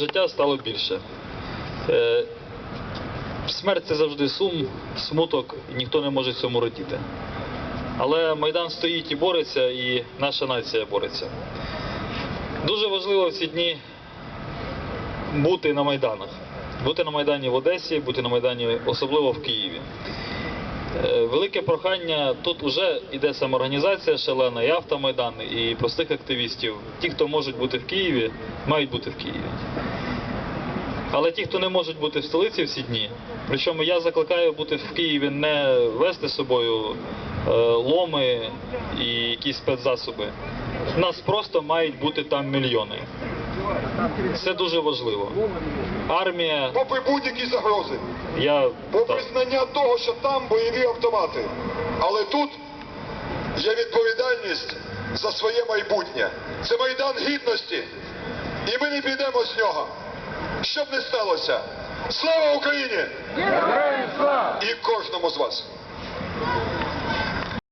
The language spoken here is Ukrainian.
Життя стало більше. Е, Смерть це завжди сум, смуток, і ніхто не може цьому радіти. Але Майдан стоїть і бореться, і наша нація бореться. Дуже важливо в ці дні бути на Майданах. Бути на Майдані в Одесі, бути на Майдані особливо в Києві. Е, Велике прохання, тут вже йде самоорганізація шалена, і автомайдан, і простих активістів. Ті, хто можуть бути в Києві, мають бути в Києві. Але ті, хто не можуть бути в столиці всі дні, причому я закликаю бути в Києві не вести з собою е, ломи і якісь спецзасоби. Нас просто мають бути там мільйони. Це дуже важливо. Армія, попри будь-які загрози, я попри знання того, що там бойові автомати. Але тут є відповідальність за своє майбутнє. Це майдан гідності. І ми не підемо з нього. Що б не сталося. Слава Україні! І кожному з вас!